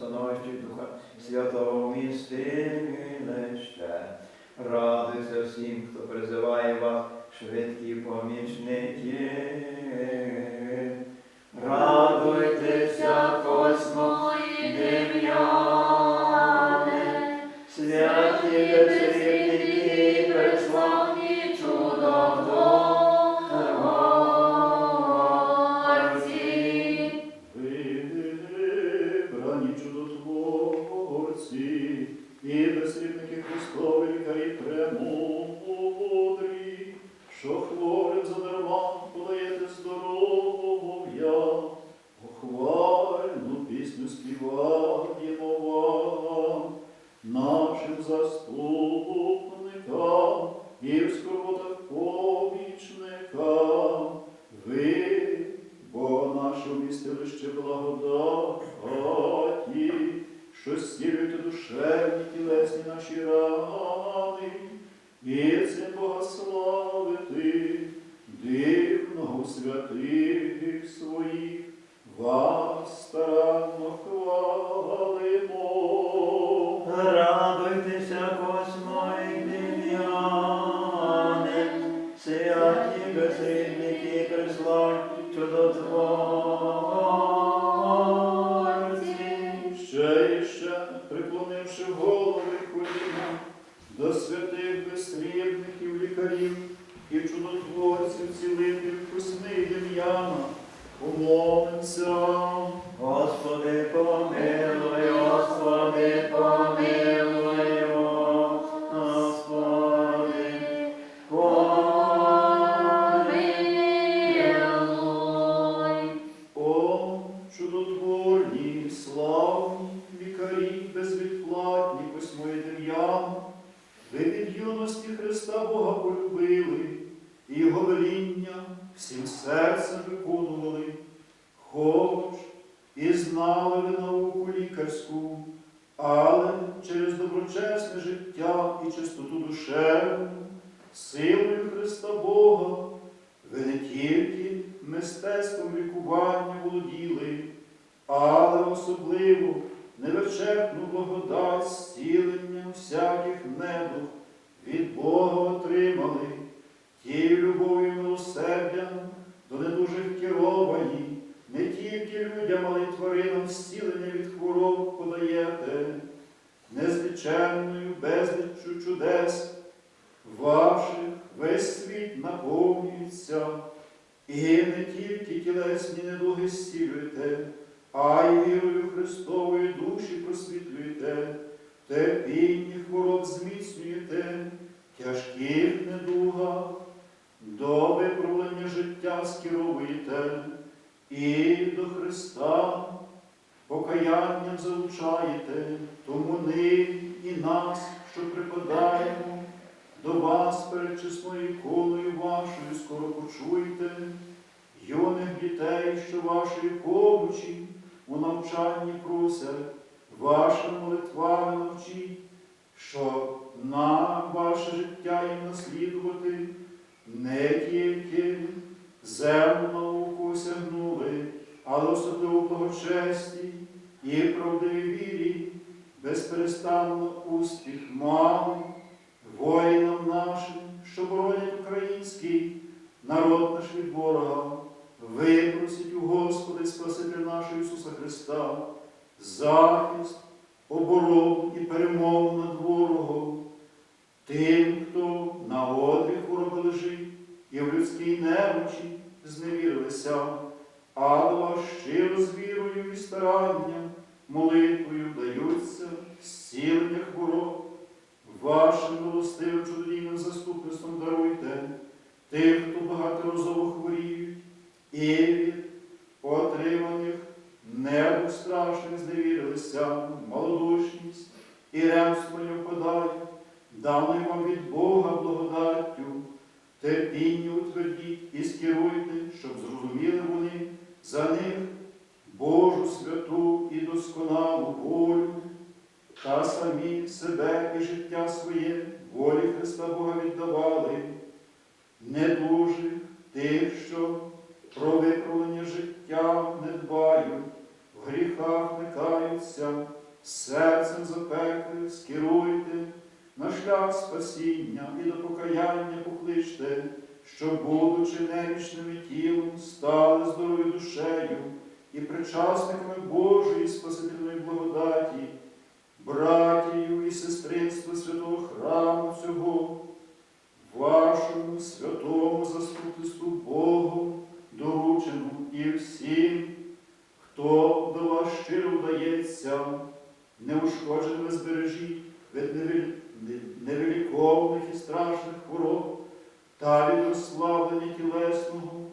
становищі Духа Святого містилище. Радуйся всім, хто призиває вас, швидкі помічники. Радуйтеся, Mariana, cum omens невичерпну благодать зцілення всяких недух від Бога отримали, тією любов'ю милосердям до недужих керовані, не тільки людям, але й тваринам зцілення від хвороб подаєте, незліченною безліччю чудес ваших весь світ наповнюється, і не тільки тілесні недуги зцілюєте, а й вірою Христовою душі просвітлюєте, терпінні хвороб зміцнюєте, тяжких недугах, до виправлення життя скеровуєте, і до Христа покаянням залучаєте, тому нині і нас, що припадаємо, до вас перед чесною іконою вашою скоро почуйте, юних дітей, що вашої помочі у навчанні просять, вашими молитвами навчіть, щоб нам ваше життя їм наслідувати, не тільки земну науку осягнули, але особливо благочесті і правдивій вірі, безперестанно успіх мали воїнам нашим, що боронять український народ наш від ворога, випросіть у Господи Спасителя нашого Ісуса Христа, захист, оборону і перемогу над ворогом, тим, хто на одрі хвороби лежить і в людській немочі зневірилися, а до щиро з вірою і старанням, молитвою вдаються зцілення хвороб. Вашим милостивим чудодійним заступництвом даруйте тих, хто багаторазово хворіють, і від отриманих небо страшних зневірилися, малодушність і ремство не впадає, даний вам від Бога благодаттю, терпіння утвердіть і скеруйте, щоб зрозуміли вони за них Божу святу і досконалу волю та самі себе і життя своє волі Христа Бога віддавали, недужих тих, що про виправлення життя не дбають, в гріхах не каються, серцем запеклих скеруйте, на шлях спасіння і до покаяння покличте, щоб, будучи немічними тілом, стали здорові душею і причасниками Божої Спасительної благодаті, братію і сестринства святого храму цього, вашому святому заступництву Богу, дорученому і всім, хто до вас щиро вдається, неушкодженими збережіть від невеликовних і страшних хвороб та від розслаблення тілесного,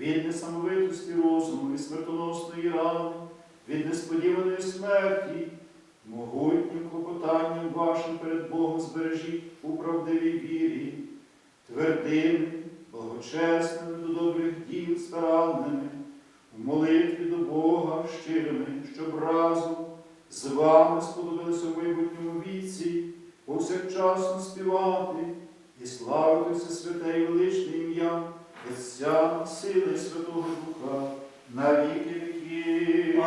від несамовитості розуму і смертоносної рани, від несподіваної смерті, могутнім клопотанням вашим перед Богом збережіть у правдивій вірі, твердими, благочесними до добрих діл старанними, в молитві до Бога щирими, щоб разом з вами сподобалися в майбутньому віці, повсякчасно співати і славити все святе і величне ім'я Отця, Сина і Святого Духа на віки віків.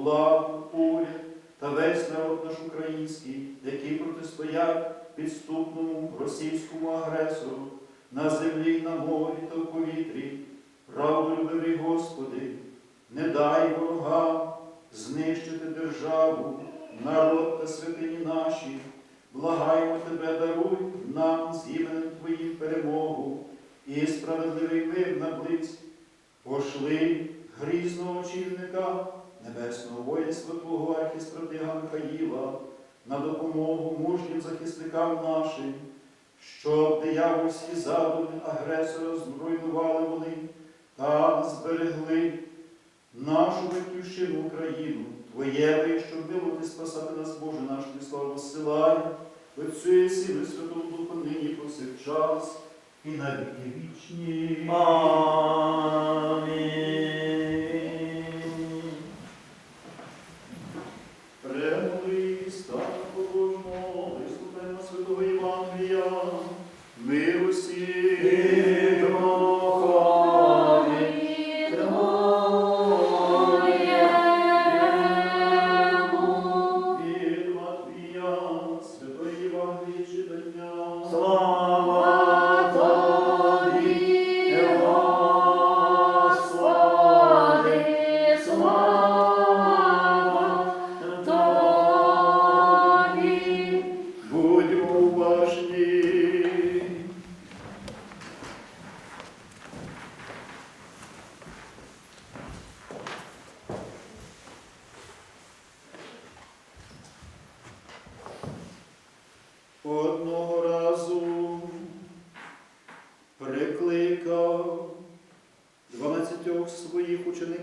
Владу, уряд та весь народ наш український, які протистоять підступному російському агресору на землі, на морі та в повітрі. Правдолюбивий Господи, не дай ворогам знищити державу, народ та святині наші. Благаємо Тебе, даруй нам з іменем Твоїм перемогу і справедливий мир на близь. Пошли грізного очільника, небесного воїнства Твого архістратига Михаїла, на допомогу мужнім захисникам нашим, щоб диявольські задуми агресора зруйнували вони та зберегли нашу батьківщину Україну, Твоє ви, щоб милувати спасати нас, Боже наш, Ти славу зсилай, Отцю і Сину Святому Духу нині повсякчас і на віки вічні. Амінь.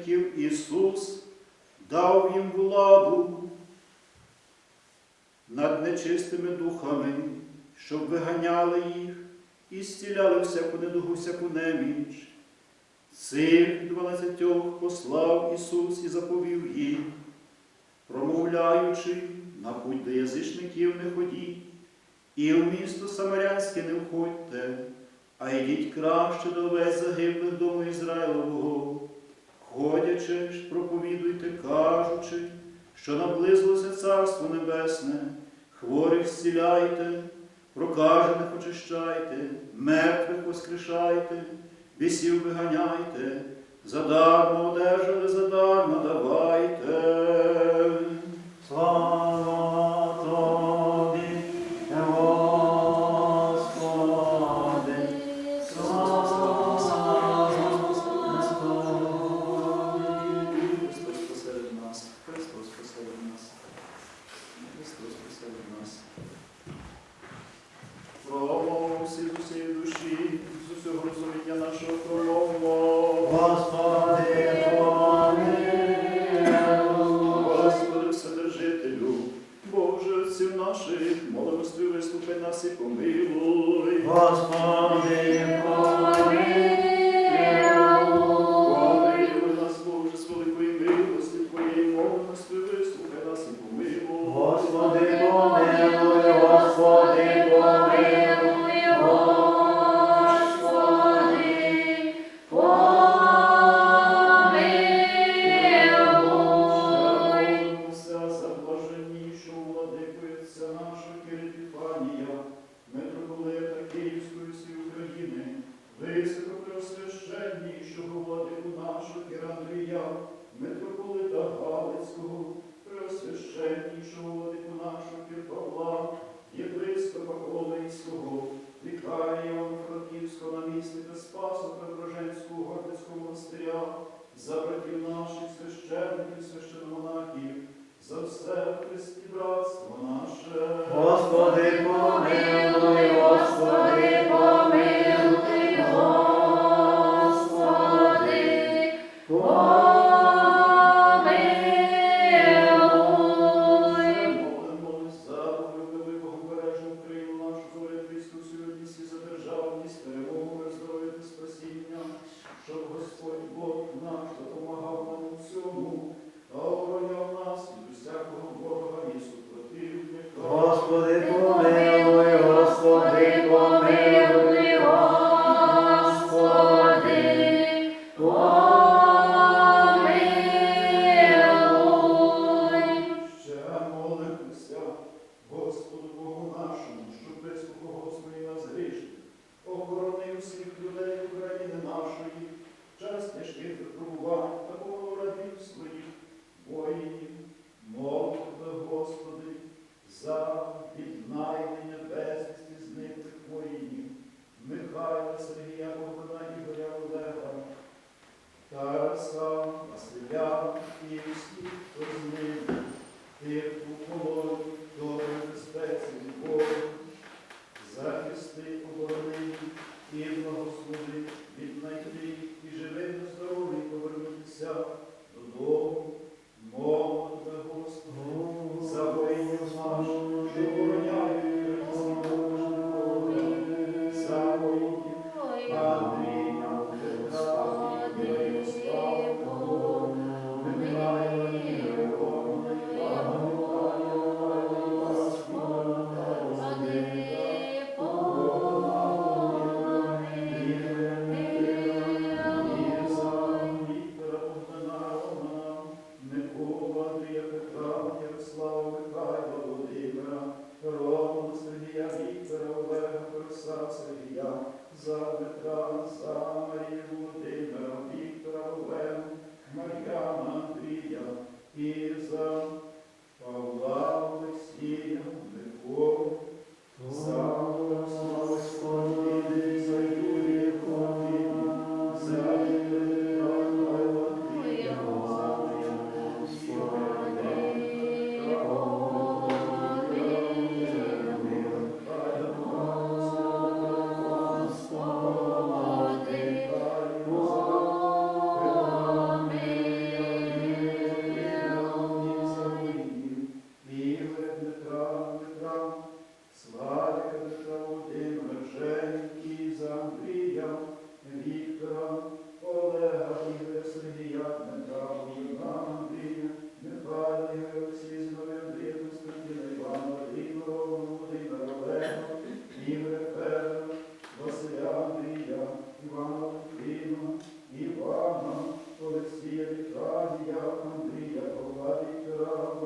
Своїх Ісус, дав їм владу над нечистими духами, щоб виганяли їх і зціляли всяку недугу, всяку неміч. Цих дванадцятьох послав Ісус і заповів їм, промовляючи, на путь до язичників не ходіть, і в місто Самарянське не входьте, а йдіть краще до весь загиблих дому Ізраїлового. Ходячи ж, проповідуйте, кажучи, що наблизилося Царство Небесне, хворих зціляйте, прокажених очищайте, мертвих воскрешайте, бісів виганяйте, задармо одержали, задармо давайте. Слава Господи, виступи нас і помилуй. Господи, помилуй. монастиря, за братів наших священників, священомонахів, за все Христі братство наше. Господи помилуй, Господи помилуй.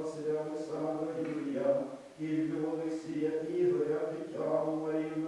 Василя Олександра Юрія, Ільду Олексія, Ігоря, Тетяну, Марію,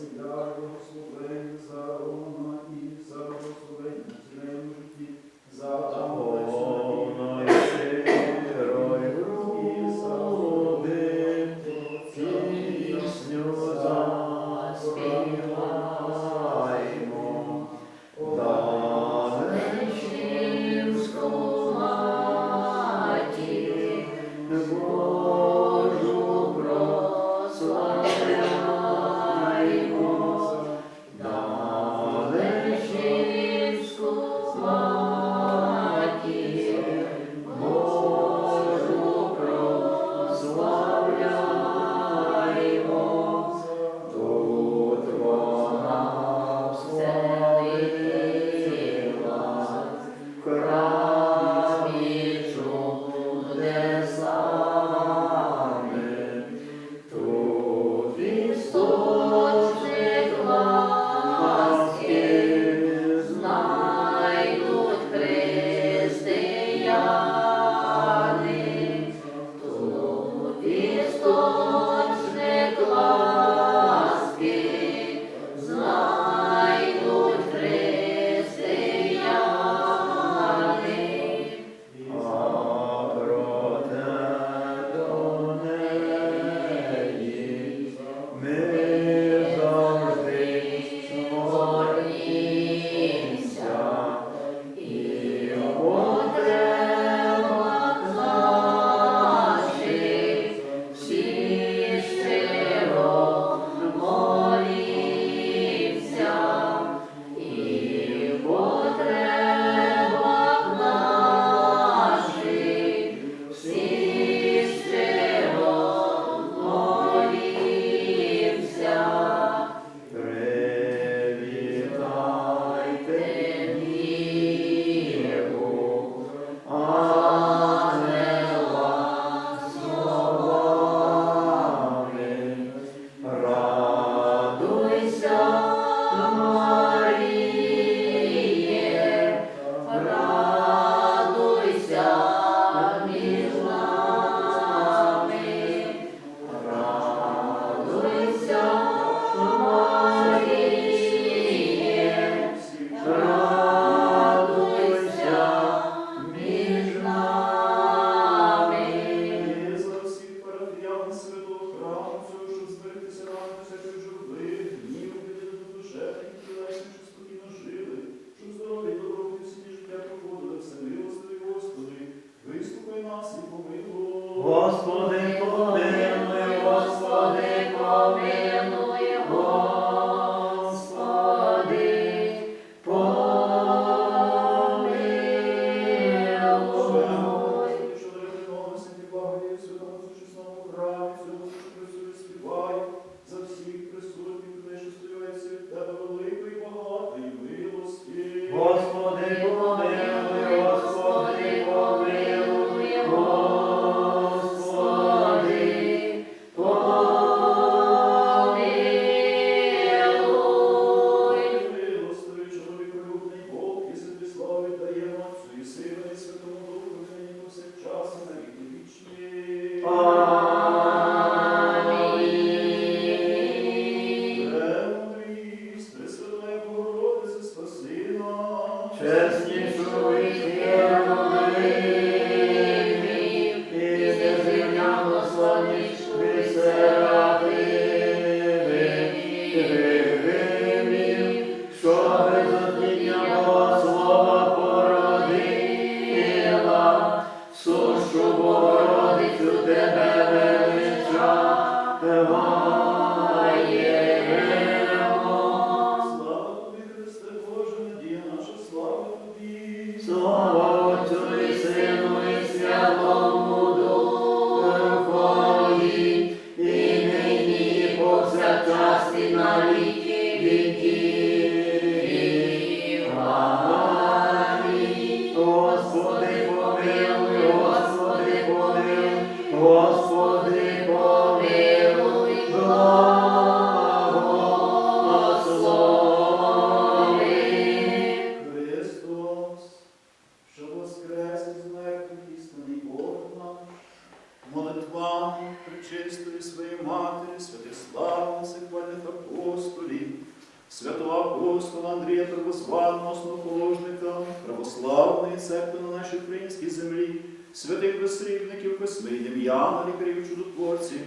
facilidade матері, святислава, сихвальних апостолів, святого апостола Андрія Первозваного, основоположника, православної церкви на нашій українській землі, святих безсрібників, Косми, Дем'яна, лікарів чудотворців,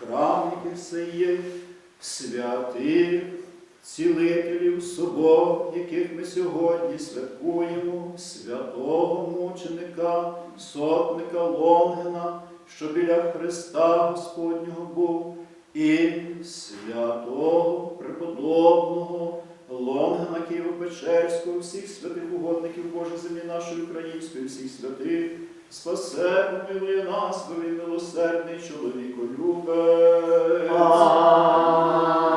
храм, яких все є, святих цілителів собор, яких ми сьогодні святкуємо, святого мученика, сотника Лонгина, що біля Христа Господнього був, і святого преподобного Лонгана Києво-Печерського, всіх святих угодників Божої землі нашої української, всіх святих, спасе, помилує нас, милосердний чоловіколюбець. Амінь.